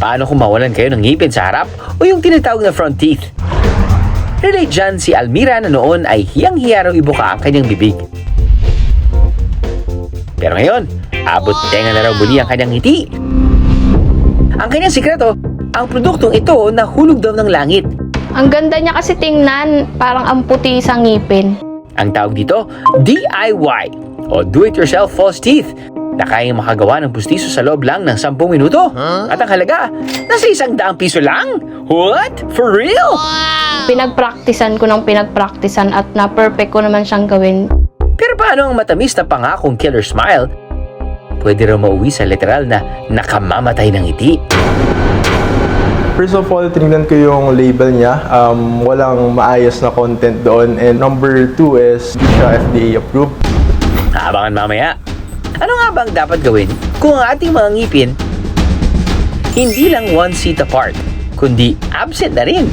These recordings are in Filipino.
Paano kung mawalan kayo ng ngipin sa harap o yung tinatawag na front teeth? Relate dyan si Almira na noon ay hiyang-hiya raw ibuka ang kanyang bibig. Pero ngayon, abot tenga na raw muli ang kanyang ngiti. Ang kanyang sikreto, ang produktong ito na hulog daw ng langit. Ang ganda niya kasi tingnan, parang ang puti sa ngipin. Ang tawag dito, DIY o Do-It-Yourself False Teeth na kayang makagawa ng pustiso sa loob lang ng 10 minuto. At ang halaga, nasa isang daang piso lang. What? For real? Pinagpraktisan ko ng pinagpraktisan at na-perfect ko naman siyang gawin. Pero paano ang matamis na pangakong killer smile? Pwede raw mauwi sa literal na nakamamatay ng ngiti. First of all, tinignan ko yung label niya. Um, walang maayos na content doon. And number two is, hindi siya FDA approved. Abangan mamaya. Ano nga bang dapat gawin kung ang ating mga ngipin hindi lang one seat apart, kundi absent na rin?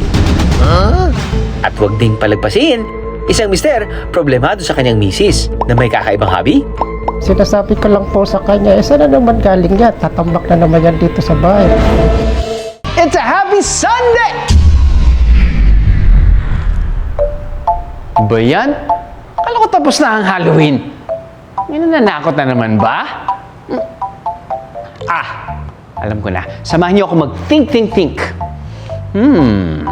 At huwag ding palagpasin, isang mister problemado sa kanyang misis na may kakaibang hobby. Sinasabi ko lang po sa kanya, eh saan na naman galing yan? Tatambak na naman yan dito sa bahay. It's a happy Sunday! Ba yan? Ko tapos na ang Halloween. Nananakot na naman ba? Ah, alam ko na. Samahan niyo ako mag-think, think, think. Hmm,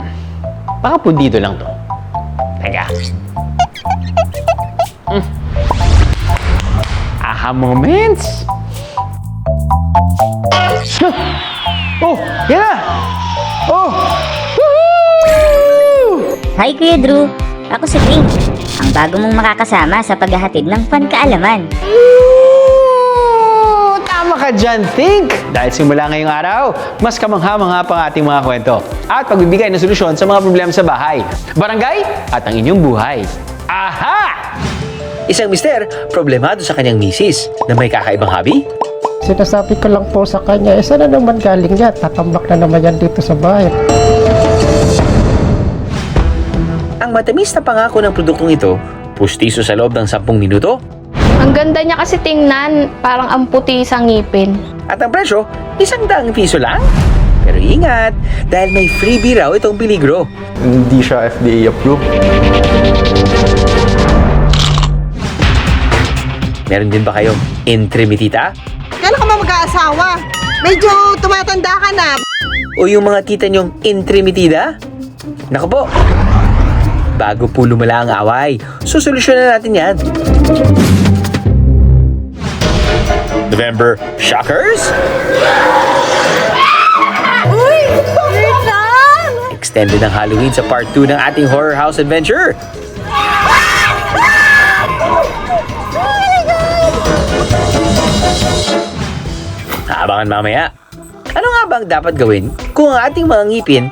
baka po dito lang to. Teka. Hmm. Aha moments. Oh, yan na! Oh! Woohoo! Hi Kuya Drew! Ako si Pink, bago mong makakasama sa paghahatid ng fun kaalaman. Ooh, Tama ka dyan, Think! Dahil simula ngayong araw, mas kamangha-mangha pang ating mga kwento at pagbibigay ng solusyon sa mga problema sa bahay, barangay at ang inyong buhay. Aha! Isang mister problemado sa kanyang misis na may kakaibang hobby. Sinasabi ko lang po sa kanya, eh saan na naman galing yan? Tatambak na naman yan dito sa bahay. Ang matamis na pangako ng produktong ito, pustiso sa loob ng 10 minuto Ang ganda niya kasi tingnan, parang ang puti sa ngipin. at ang presyo, isang daang piso lang. Pero ingat, dahil may freebie raw itong biligro. Hindi siya FDA approved. Meron din ba kayong intrimitita? Kailan ka ba mag-aasawa? Medyo tumatanda ka na. O yung mga tita nyong intrimitida? Naku po, bago po lumala ang away, susolusyonan natin yan. November Shockers? Uy! Extended ang Halloween sa part 2 ng ating Horror House Adventure. Abangan mamaya. Ano nga bang dapat gawin kung ang ating mga ngipin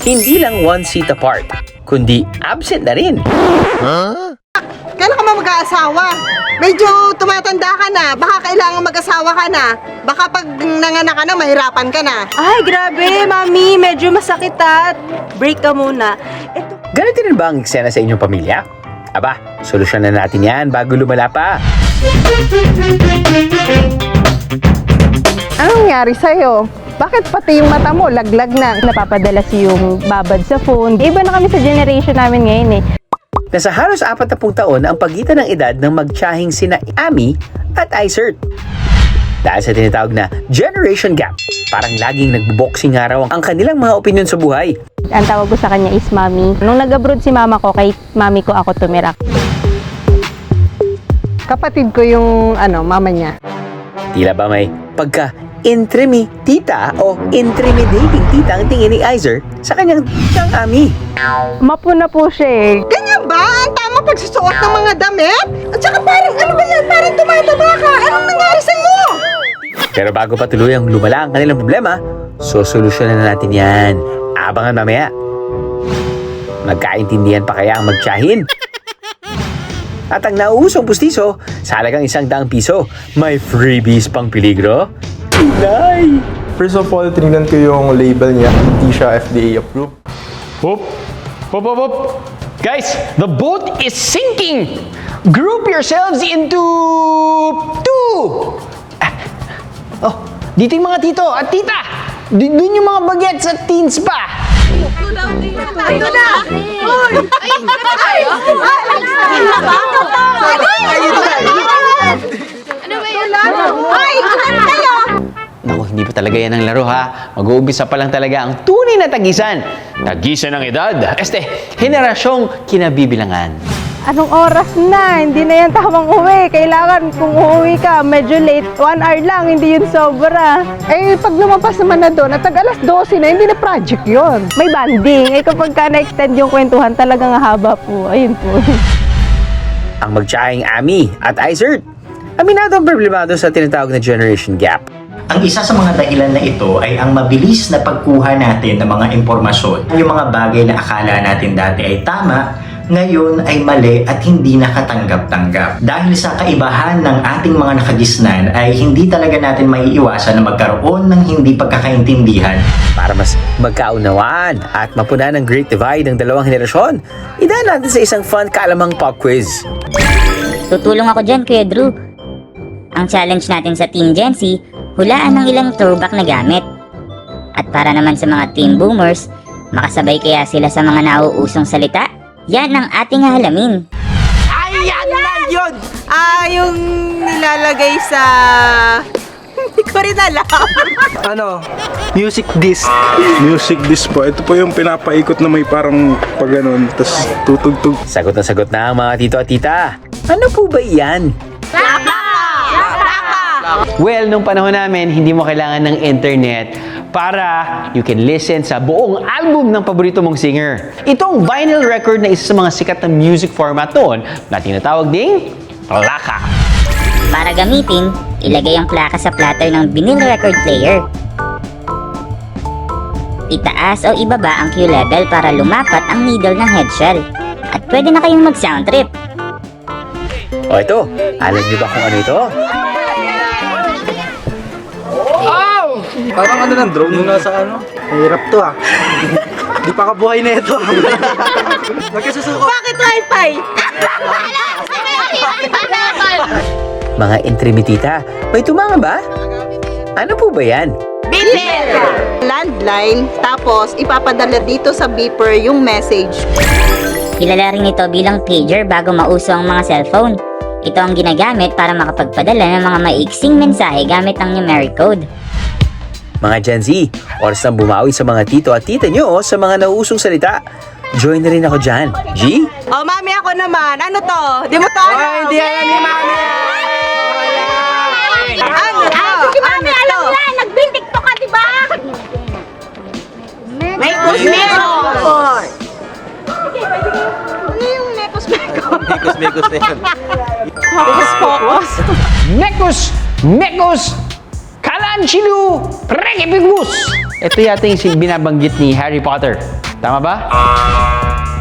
hindi lang one seat apart, kundi absent na rin? Kailan ka ba mag-aasawa? Medyo tumatanda ka na. Baka kailangan mag-asawa ka na. Baka pag nanganak ka na, mahirapan ka na. Ay, grabe, mami. Medyo masakit at break ka muna. Ito, Ganito rin ba ang eksena sa inyong pamilya? Aba, solusyonan natin yan bago lumala pa. anong nangyari sa'yo? Bakit pati yung mata mo laglag na? napapadalas yung babad sa phone. Iba na kami sa generation namin ngayon eh. Nasa halos 40 taon ang pagitan ng edad ng magtiyahing sina Ami at Isert. Dahil sa tinatawag na generation gap, parang laging nagboboxing nga raw ang kanilang mga opinion sa buhay. Ang tawag ko sa kanya is mami. Nung nag-abroad si mama ko, kay mami ko ako tumira. Kapatid ko yung ano, mama niya. Tila ba may pagka intrimi tita o intimidating tita ang tingin ni Iser sa kanyang titang Ami. Mapo na po siya eh. Ganyan ba? Ang tama pagsusuot ng mga damit? At saka parang, ano ba yan? Parang tumataba ka. Anong nangyari sa'yo? Pero bago pa tuluyang lumala ang kanilang problema, sosolusyonan na natin yan. Abangan mamaya. Magkaintindihan pa kaya ang magtiyahin? At ang nauusong pustiso, sa halagang isang daang piso, may freebies pang peligro? Inay! First of all, tinignan ko yung label niya. Hindi siya FDA approved. Hop! Hop, hop, hop! Guys, the boat is sinking! Group yourselves into two! Ah. Oh, dito yung mga tito at tita! Di- Doon yung mga bagets at teens pa. Ito na! Uy! Ay, tayo? Ano ba yun? Ay, ano kayo? Naku, hindi pa talaga yan ang laro ha. Mag-uumpisa pa lang talaga ang tunay na tagisan. Tagisan ng edad. Este, henerasyong kinabibilangan. Anong oras na? Hindi na yan tamang uwi. Kailangan kung uuwi ka, medyo late. One hour lang, hindi yun sobra. Eh, pag lumabas naman na doon, at alas 12 na, hindi na project yon. May banding. Eh kapag ka na-extend yung kwentuhan, talagang haba po. Ayun po. Ang magtsaing Ami at Isert. Aminado ang problemado sa tinatawag na generation gap. Ang isa sa mga dahilan na ito ay ang mabilis na pagkuha natin ng mga impormasyon. Yung mga bagay na akala natin dati ay tama, ngayon ay mali at hindi nakatanggap-tanggap. Dahil sa kaibahan ng ating mga nakagisnan ay hindi talaga natin maiiwasan na magkaroon ng hindi pagkakaintindihan. Para mas magkaunawaan at mapunan ang Great Divide ng dalawang henerasyon, idaan natin sa isang fun kalamang pop quiz. Tutulong ako dyan, Kuya Drew. Ang challenge natin sa Team Gen Z, hulaan ng ilang throwback na gamit. At para naman sa mga Team Boomers, makasabay kaya sila sa mga nauusong salita? Yan ang ating halamin. Ah, yung nilalagay sa... Hindi ko rin alam. Ano? Music disc. Music disc po. Ito po yung pinapaikot na may parang pag ganun, tapos tutugtog. Sagot na sagot na ang mga tito at tita. Ano po ba yan? Well, nung panahon namin, hindi mo kailangan ng internet para you can listen sa buong album ng paborito mong singer. Itong vinyl record na isa sa mga sikat na music format noon na tinatawag ding plaka. Para gamitin, ilagay ang plaka sa platter ng vinyl record player. Itaas o ibaba ang Q level para lumapat ang needle ng headshell. At pwede na kayong mag-sound trip. O ito, alam niyo ba kung ano ito? Parang ano ng drone yung nasa ano? Hirap to ah. Di pa kabuhay na ito. Nagkasusuko. Bakit wifi? Mga intrimitita, may tumama ba? Ano po ba yan? Landline, tapos ipapadala dito sa beeper yung message. Kilala rin ito bilang pager bago mauso ang mga cellphone. Ito ang ginagamit para makapagpadala ng mga maiksing mensahe gamit ang numeric code. Mga Gen Z, oras nang bumawi sa mga tito at tita nyo sa mga nauusong salita. Join na rin ako dyan. G? Oh, mami, ako naman. Ano to? Di mo to alam? hindi alam ni mami. Ano to? Sige, mami, alam mo yan. Nagbintikto ka, di ba? May kusmekos. Ano yung mekos-mekos? Mekos-mekos na yan. Focus, focus. Mekos! Mekos! Kalanchilu! Rekipigus! Ito yata yung binabanggit ni Harry Potter. Tama ba?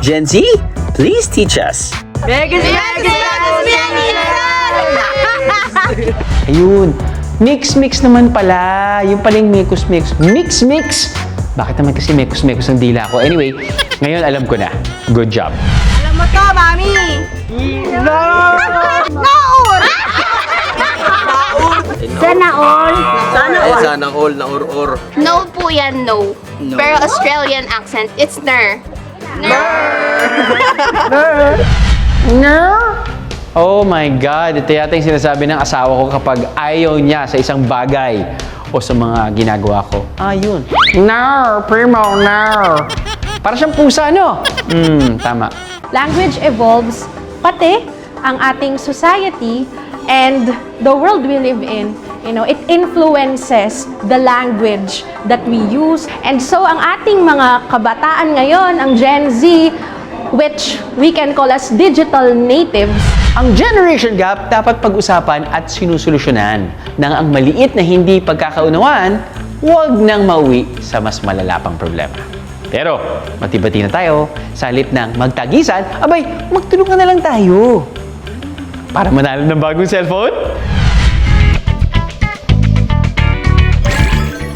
Gen Z, please teach us. Megas, megas, Ayun. Mix-mix naman pala. Yung paling mekos-mekos. Mix-mix! Bakit naman kasi mekos-mekos ang dila ko? Anyway, ngayon alam ko na. Good job. Alam mo to, mami. Sana all. Ay, sana all na or-or. No po yan, no. Pero Australian accent, it's ner. Oh my God! Ito yata yung sinasabi ng asawa ko kapag ayaw niya sa isang bagay o sa mga ginagawa ko. Ah, yun. No, primo, no. Para siyang pusa, no? Hmm, tama. Language evolves, pati ang ating society and the world we live in. You know, it influences the language that we use. And so, ang ating mga kabataan ngayon, ang Gen Z, which we can call as digital natives, Ang generation gap dapat pag-usapan at sinusolusyonan nang ang maliit na hindi pagkakaunawaan, huwag nang mauwi sa mas malala pang problema. Pero, matibati na tayo, sa halip ng magtagisan, abay, magtulungan na lang tayo. Para manalo ng bagong cellphone?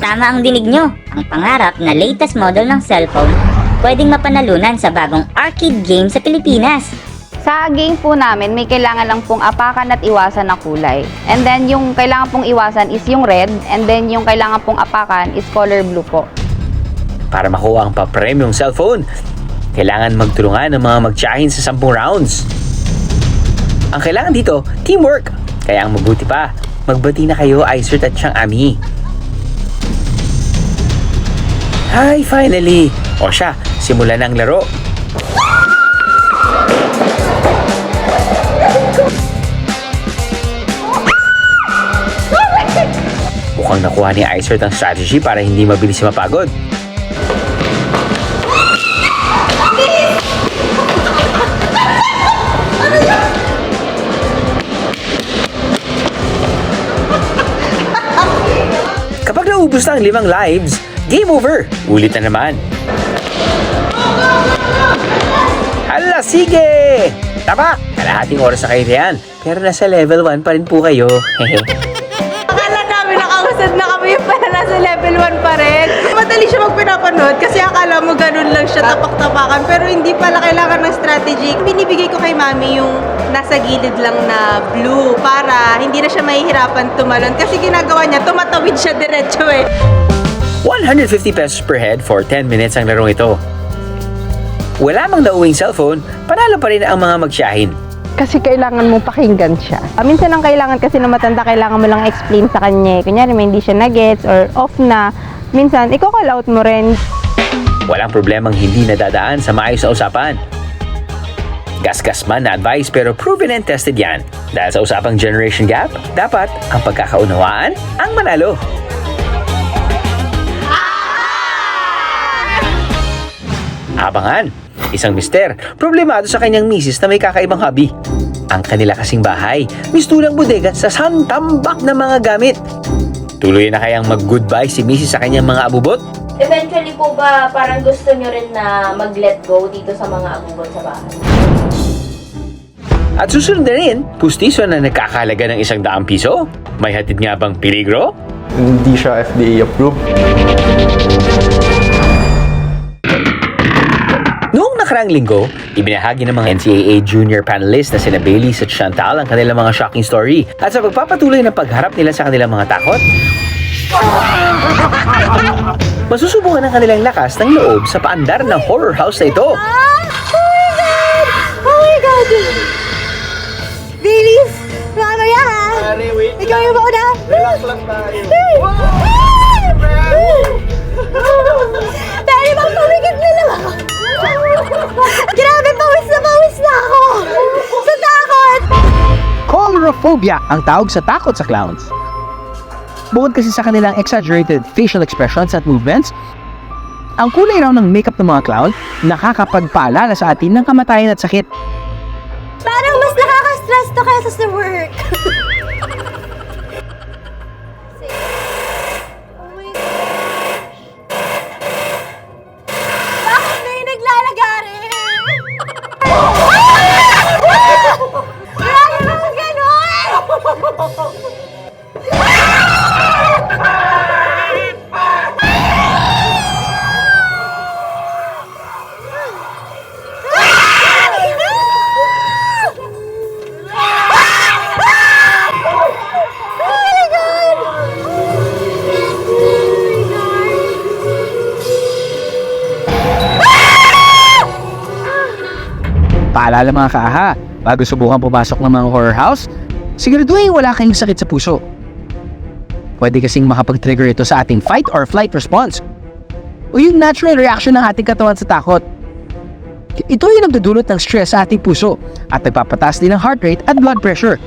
Tama ang dinig nyo. Ang pangarap na latest model ng cellphone pwedeng mapanalunan sa bagong arcade game sa Pilipinas. Sa game po namin, may kailangan lang pong apakan at iwasan na kulay. And then, yung kailangan pong iwasan is yung red. And then, yung kailangan pong apakan is color blue po. Para makuha ang pa-premium cellphone, kailangan magtulungan ng mga magtsahin sa 10 rounds. Ang kailangan dito, teamwork. Kaya ang mabuti pa, magbati na kayo, Isert at siyang Ami. Hi, finally! O siya, simulan ang laro. Mukhang nakuha ni Isert ang strategy para hindi mabilis mapagod. Naubos na ang limang lives, game over! Ulit na naman. Hala, sige! Tama! Kalahating oras na kayo riyan. Pero nasa level 1 pa rin po kayo. ganun lang siya tapak-tapakan pero hindi pala kailangan ng strategy. Binibigay ko kay mami yung nasa gilid lang na blue para hindi na siya mahihirapan tumalon kasi ginagawa niya, tumatawid siya diretso eh. 150 pesos per head for 10 minutes ang larong ito. Wala mang nauwing cellphone, panalo pa rin ang mga magsyahin. Kasi kailangan mo pakinggan siya. Ah, minsan ang kailangan kasi ng matanda, kailangan mo lang explain sa kanya. Kunyari, may hindi siya na-gets or off na. Minsan, i-call out mo rin. Walang problemang hindi nadadaan sa maayos na usapan. Gasgas man na advice pero proven and tested yan. Dahil sa usapang generation gap, dapat ang pagkakaunawaan ang manalo. Abangan! Isang mister, problemado sa kanyang misis na may kakaibang hobby. Ang kanila kasing bahay, mistulang bodega sa santambak ng mga gamit. Tuloy na kayang mag-goodbye si misis sa kanyang mga abubot? Eventually po ba parang gusto nyo rin na mag-let go dito sa mga abubot sa bahay? At susunod na rin, pustiso na nagkakalaga ng isang daang piso? May hatid nga bang peligro? Hindi siya FDA approved. Noong nakaraang linggo, ibinahagi ng mga NCAA junior panelists na sina Bailey at Chantal ang kanilang mga shocking story at sa pagpapatuloy ng pagharap nila sa kanilang mga takot, masusubukan ang kanilang lakas ng loob sa paandar ng horror house na ito. Oh my God! Bilis! Mamaya ha! Ikaw yung mauna! Relax lang tayo! Pwede bang pumikit na lang ako? Grabe, pawis na pawis na ako! Sa takot! Colorophobia ang tawag sa takot sa clowns. Bukod kasi sa kanilang exaggerated facial expressions at movements, ang kulay raw ng makeup ng mga clown nakakapagpaalala sa atin ng kamatayan at sakit. Parang mas nakaka-stress to kaysa sa work. Paalala mga kaaha, bago subukan pumasok ng mga horror house, siguraduhin wala kayong sakit sa puso. Pwede kasing makapag-trigger ito sa ating fight or flight response o yung natural reaction ng ating katawan sa takot. Ito yung nagdudulot ng stress sa ating puso at nagpapataas din ng heart rate at blood pressure.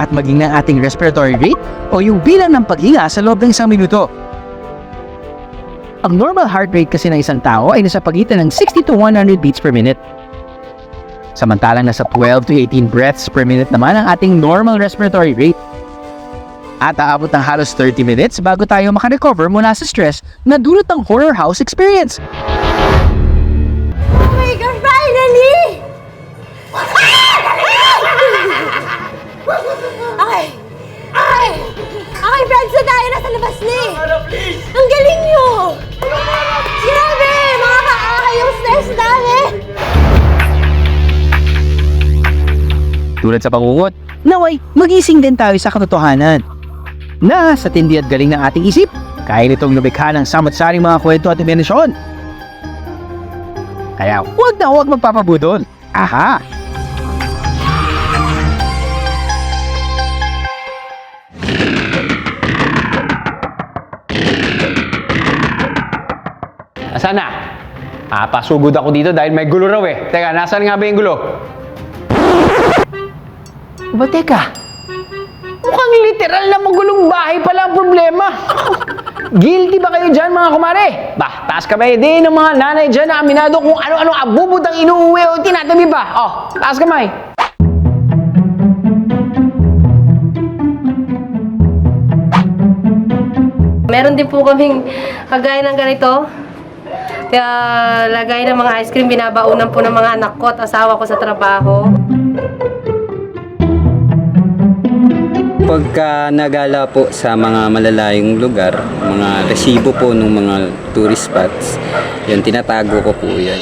At maging ng ating respiratory rate o yung bilang ng paghinga sa loob ng isang minuto. Ang normal heart rate kasi ng isang tao ay nasa pagitan ng 60 to 100 beats per minute. Samantalang nasa 12 to 18 breaths per minute naman ang ating normal respiratory rate. At aabot ng halos 30 minutes bago tayo makarecover mula sa stress na dulot ng horror house experience. Oh my God, finally! Okay. Okay. Okay, friends na tayo. Nasa labas na eh. Ang galing Tulad sa pangungot, naway magising din tayo sa katotohanan. Na sa tindi at galing ng ating isip, kaya nitong lumikha ng samot-saring mga kwento at imahinasyon. Kaya huwag na huwag magpapabudol. Aha! Asan na? Ah, pasugod ako dito dahil may gulo raw eh. Teka, nasaan nga ba yung gulo? Ba, teka. Mukhang literal na magulong bahay pala ang problema. Guilty ba kayo dyan mga kumare? Bah, taas kamay din ng mga nanay dyan na aminado kung ano-ano abubot ang inuuwi o tinatabi pa. Oh, taas kamay. Meron din po kaming kagaya ng ganito. Kaya lagay ng mga ice cream, binabaunan po ng mga anak ko at asawa ko sa trabaho. Pagka nagala po sa mga malalayong lugar, mga resibo po ng mga tourist spots, yun, tinatago ko po yan.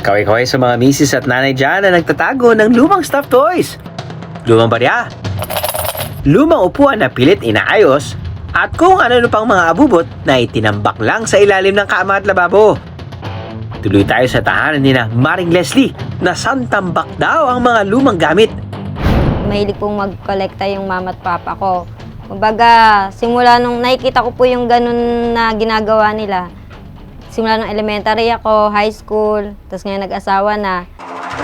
Kaway-kaway sa mga misis at nanay dyan na nagtatago ng lumang stuffed toys. Lumang barya. Lumang upuan na pilit inaayos at kung ano-ano pang mga abubot na itinambak lang sa ilalim ng kama at lababo. Tuloy tayo sa tahanan ni na Maring Leslie na santambak daw ang mga lumang gamit. mahilig pong mag-kolekta yung mama at papa ko. Kumbaga, simula nung nakikita ko po yung ganun na ginagawa nila, simula nung elementary ako, high school, tapos ngayon nag-asawa na,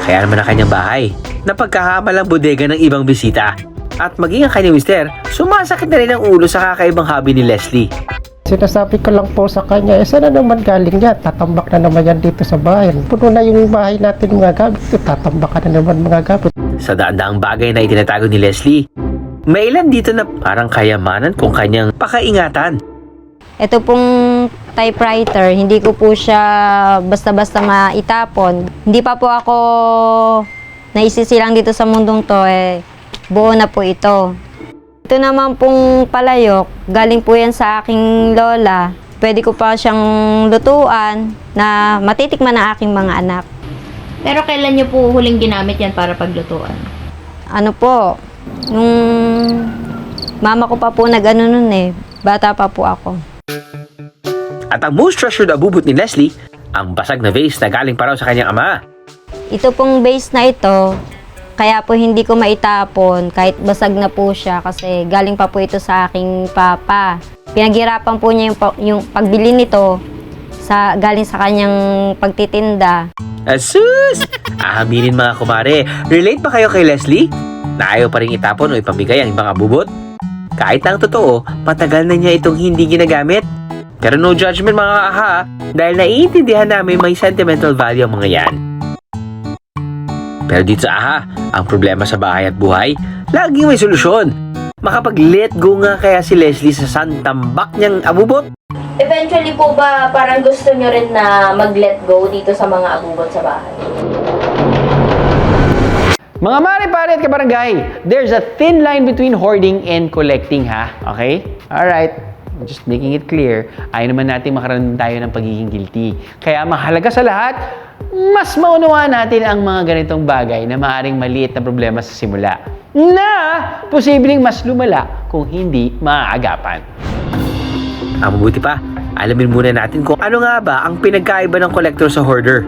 Kaya naman ang kanyang bahay, napagkakamalang bodega ng ibang bisita. At maging ang kanyang mister, sumasakit na rin ang ulo sa kakaibang hobby ni Leslie. Sinasabi ko lang po sa kanya, eh saan na naman galing yan? Tatambak na naman yan dito sa bahay. Puno na yung bahay natin mga gamit. Tatambak ka na naman mga gamit. Sa daan-daang bagay na itinatago ni Leslie, may ilan dito na parang kayamanan kung kanyang pakaingatan. ito pong typewriter, hindi ko po siya basta-basta maitapon. Hindi pa po ako naisisilang dito sa mundong to, eh, buo na po ito. Ito naman pong palayok, galing po yan sa aking lola. Pwede ko pa siyang lutuan na matitikman ng aking mga anak. Pero kailan niyo po huling ginamit yan para paglutuan? Ano po, nung mama ko pa po nag-ano nun eh, bata pa po ako. At ang most treasured abubot ni Leslie, ang basag na vase na galing pa raw sa kanyang ama. Ito pong base na ito, kaya po hindi ko maitapon kahit basag na po siya kasi galing pa po ito sa aking papa. Pinaghirapan po niya yung, yung pagbili nito sa galing sa kanyang pagtitinda. Asus! Aaminin mga kumare, relate ba kayo kay Leslie? Na ayaw pa rin itapon o ipamigay ang ibang abubot? Kahit ang totoo, patagal na niya itong hindi ginagamit. Pero no judgment mga aha, dahil naiintindihan namin may sentimental value ang mga yan. Pero dito sa aha, ang problema sa bahay at buhay, laging may solusyon. Makapag-let go nga kaya si Leslie sa santambak niyang abubot? Eventually po ba parang gusto nyo rin na mag-let go dito sa mga abubot sa bahay? Mga mare, pare at kabarangay, there's a thin line between hoarding and collecting ha. Okay? Alright. Just making it clear, ayaw naman natin makaroon tayo ng pagiging guilty. Kaya mahalaga sa lahat, mas maunawaan natin ang mga ganitong bagay na maaring maliit na problema sa simula na posibleng mas lumala kung hindi maaagapan. Ang mabuti pa, alamin muna natin kung ano nga ba ang pinagkaiba ng collector sa hoarder.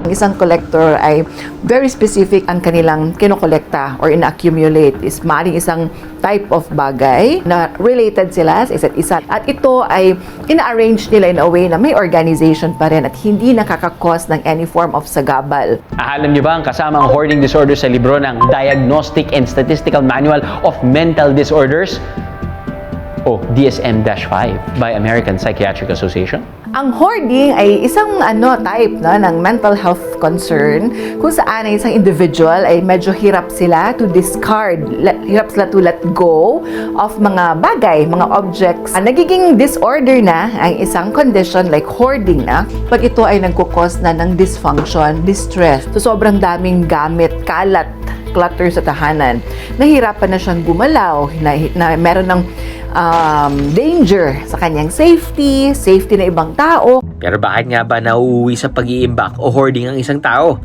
Ang isang collector ay very specific ang kanilang kinokolekta or ina-accumulate. Is maaaring isang type of bagay na related sila sa isa't isa. At ito ay ina-arrange nila in a way na may organization pa rin at hindi nakakakos ng any form of sagabal. Alam niyo ba ang kasama ang hoarding disorder sa libro ng Diagnostic and Statistical Manual of Mental Disorders? O DSM-5 by American Psychiatric Association? Ang hoarding ay isang ano type no, ng mental health concern kung saan ay isang individual ay medyo hirap sila to discard, hirap sila to let go of mga bagay, mga objects. Nagiging disorder na ang isang condition like hoarding na pag ito ay nagkukos na ng dysfunction, distress. So sobrang daming gamit, kalat, clutter sa tahanan. Nahirapan na siyang gumalaw, na, na meron ng um, danger sa kanyang safety, safety na ibang tao. Pero bakit nga ba nauuwi sa pag-iimbak o hoarding ang isang tao?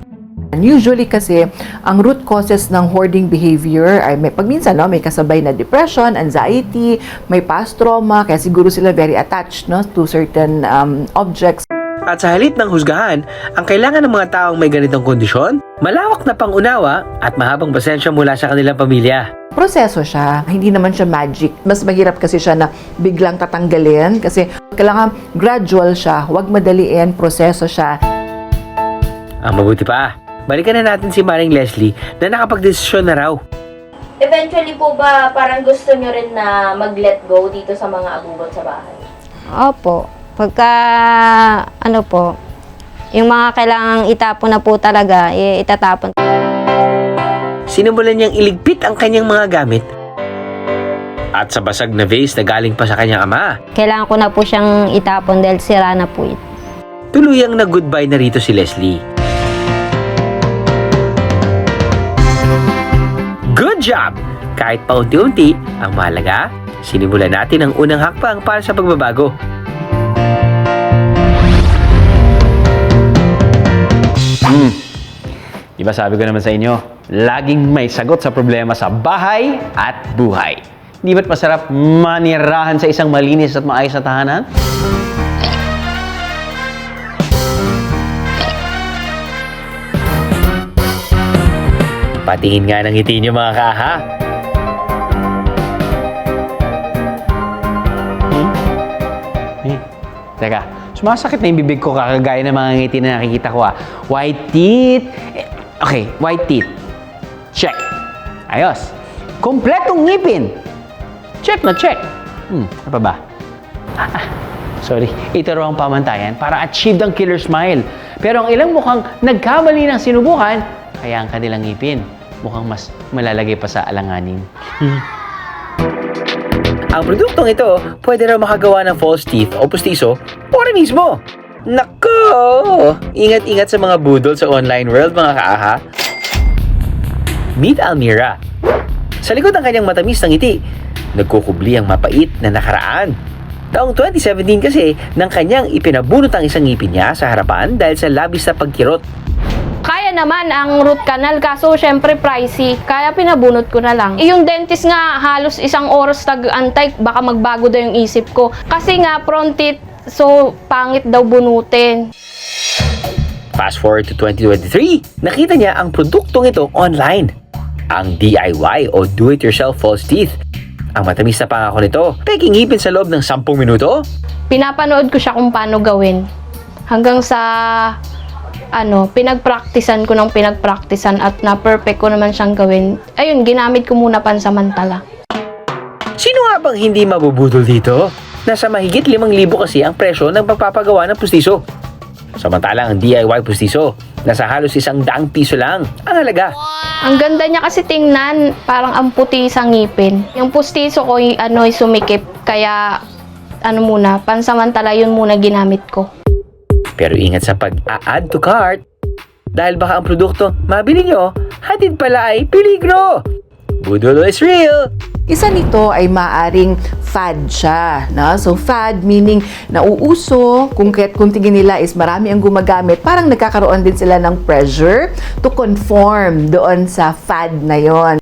Usually kasi, ang root causes ng hoarding behavior ay may pagminsan no, may kasabay na depression, anxiety, may past trauma, kaya siguro sila very attached no, to certain um, objects. At sa halit ng husgahan, ang kailangan ng mga taong may ganitong kondisyon, malawak na pangunawa at mahabang pasensya mula sa kanilang pamilya. Proseso siya, hindi naman siya magic. Mas mahirap kasi siya na biglang tatanggalin kasi kailangan gradual siya, huwag madaliin, proseso siya. Ang mabuti pa, balikan na natin si Maring Leslie na nakapagdesisyon na raw. Eventually po ba parang gusto nyo rin na mag-let go dito sa mga agugot sa bahay? Opo. Pagka, ano po, yung mga kailangang itapon na po talaga, eh, itatapon. Sinimulan niyang iligpit ang kanyang mga gamit at sa basag na vase na galing pa sa kanyang ama, Kailangan ko na po siyang itapon dahil sira na po ito. tuluyang nag-goodbye na rito si Leslie. Good job! Kahit paunti-unti, ang mahalaga, sinimulan natin ang unang hakbang para sa pagbabago. Di ba sabi ko naman sa inyo, laging may sagot sa problema sa bahay at buhay. Di ba't masarap manirahan sa isang malinis at maayos na tahanan? Patingin nga ng ngiti niyo mga kaha. Eh, teka, sumasakit na yung bibig ko kakagaya ng mga ngiti na nakikita ko ah. White teeth. Okay, white teeth. Check. Ayos. Kompletong ngipin. Check na check. Hmm, ano pa ba? Ah, sorry, ito raw ang pamantayan para achieve ang killer smile. Pero ang ilang mukhang nagkamali ng sinubukan, kaya ang kanilang ngipin mukhang mas malalagay pa sa alanganin. Ang produktong ito, pwede raw makagawa ng false teeth o pustiso ora mismo. Nako! Ingat-ingat sa mga budol sa online world mga kaaha. Meet Almira. Sa likod ng kanyang matamis na ngiti, nagkukubli ang mapait na nakaraan. Taong 2017 kasi nang kanyang ipinabunot ang isang ngipin niya sa harapan dahil sa labis na pagkirot. Kaya naman ang root canal kaso syempre pricey. Kaya pinabunot ko na lang. Yung dentist nga halos isang oras tag-antay baka magbago daw yung isip ko. Kasi nga prone teeth so pangit daw bunutin. Fast forward to 2023, nakita niya ang produktong ito online. Ang DIY o Do-It-Yourself False Teeth. Ang matamis na pangako nito, peking ngipin sa loob ng 10 minuto. Pinapanood ko siya kung paano gawin. Hanggang sa ano, pinagpraktisan ko ng pinagpraktisan at na-perfect ko naman siyang gawin. Ayun, ginamit ko muna pansamantala. Sino nga bang hindi mabubudol dito? Nasa mahigit 5,000 kasi ang presyo ng pagpapagawa ng pustiso. Samantalang ang DIY pustiso, nasa halos isang daang piso lang ang halaga. Ang ganda niya kasi tingnan, parang ang puti sa ngipin. Yung pustiso ko, ano, sumikip. Kaya, ano muna, pansamantala yun muna ginamit ko. Pero ingat sa pag-a-add to cart. Dahil baka ang produkto mabili nyo, hatid pala ay peligro. Budol is real. Isa nito ay maaring fad siya. No? So fad meaning nauuso, kung, kaya't kung tingin nila is marami ang gumagamit, parang nagkakaroon din sila ng pressure to conform doon sa fad na yon.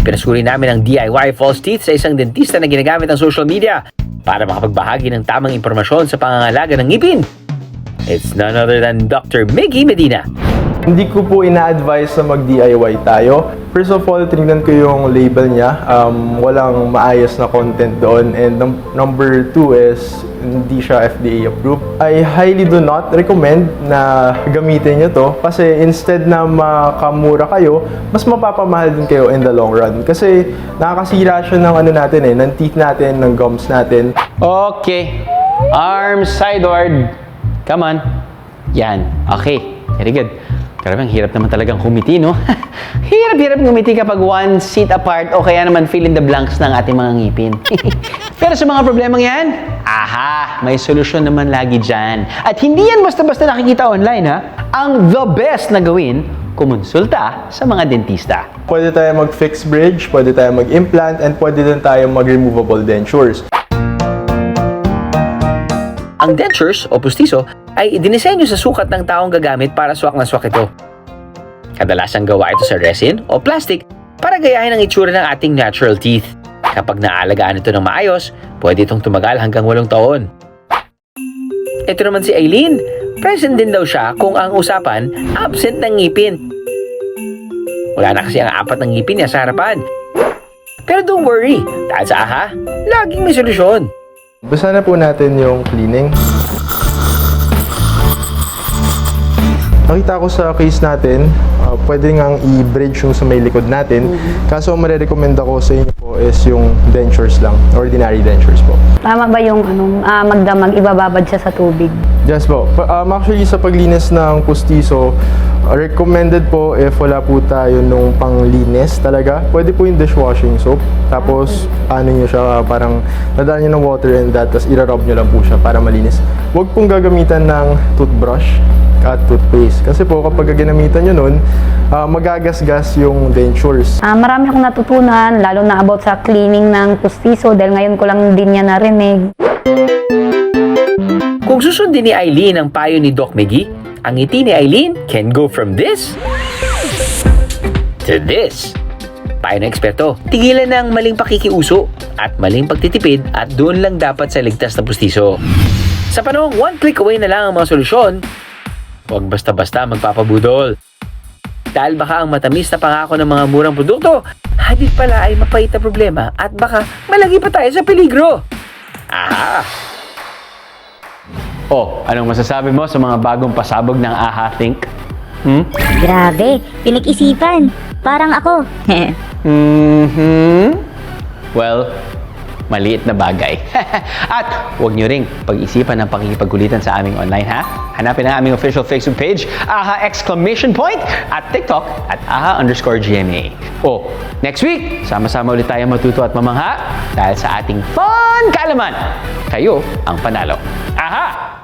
Ipinasuri namin ang DIY false teeth sa isang dentista na ginagamit ang social media para makapagbahagi ng tamang impormasyon sa pangangalaga ng ngipin. It's none other than Dr. Miggy Medina. Hindi ko po ina-advise na mag-DIY tayo. First of all, tingnan ko yung label niya. Um, walang maayos na content doon. And num- number two is, hindi siya FDA approved. I highly do not recommend na gamitin nyo to. Kasi instead na makamura kayo, mas mapapamahal din kayo in the long run. Kasi nakakasira siya ng ano natin eh, ng teeth natin, ng gums natin. Okay. Arms sideward. Come on. Yan. Okay. Very good. Grabe, ang hirap naman talagang kumiti, no? Hirap-hirap kumiti kapag one seat apart o kaya naman fill in the blanks ng ating mga ngipin. Pero sa mga problemang yan, aha, may solusyon naman lagi dyan. At hindi yan basta-basta nakikita online, ha? Ang the best na gawin, kumonsulta sa mga dentista. Pwede tayo mag-fix bridge, pwede tayo mag-implant, and pwede din tayo mag-removable dentures. Ang dentures o pustiso ay idinisenyo sa sukat ng taong gagamit para swak na swak ito. Kadalasang gawa ito sa resin o plastic para gayahin ang itsura ng ating natural teeth. Kapag naalagaan ito ng maayos, pwede itong tumagal hanggang walong taon. Ito naman si Aileen. Present din daw siya kung ang usapan, absent ng ngipin. Wala na kasi ang apat ng ngipin niya sa harapan. Pero don't worry, dahil sa AHA, laging may solusyon. Basta na po natin yung cleaning. Nakita ko sa case natin, ah, pwede ngang i-bridge yung sa may likod natin. Kaso ang marerecommend ako sa inyo po is yung dentures lang, ordinary dentures po. Tama ba yung ano, ah, magdamag, ibababad siya sa tubig? Yes po. Um, actually, sa paglinis ng pustiso, uh, recommended po if wala po tayo nung panglinis talaga, pwede po yung dishwashing soap. Tapos, ano nyo siya, parang nadaan nyo ng water and that, tapos irarob nyo lang po siya para malinis. Huwag pong gagamitan ng toothbrush at toothpaste. Kasi po, kapag ginamitan nyo nun, ah, magagasgas yung dentures. Ah, marami akong natutunan, lalo na about sa cleaning ng pustiso dahil ngayon ko lang din niya narinig. Kung susundin ni Eileen ang payo ni Doc McGee, ang ngiti ni Eileen can go from this to this. Payo ng eksperto, tigilan ng maling pakikiuso at maling pagtitipid at doon lang dapat sa ligtas na pustiso. Sa panahong one click away na lang ang mga solusyon, huwag basta-basta magpapabudol. Dahil baka ang matamis na pangako ng mga murang produkto, hadit pala ay mapait na problema at baka malagi pa tayo sa peligro. Aha! Oh, anong masasabi mo sa mga bagong pasabog ng AHA Think? Hmm? Grabe, pinag-isipan. Parang ako. Mhm. Well, maliit na bagay. At huwag nyo ring pag-isipan ng pakikipagkulitan sa aming online ha. Hanapin ang aming official Facebook page, AHA exclamation point, at TikTok at AHA underscore GMA. Oh, next week, sama-sama ulit tayo matuto at mamangha dahil sa ating fun kaalaman. Kayo ang panalo. AHA!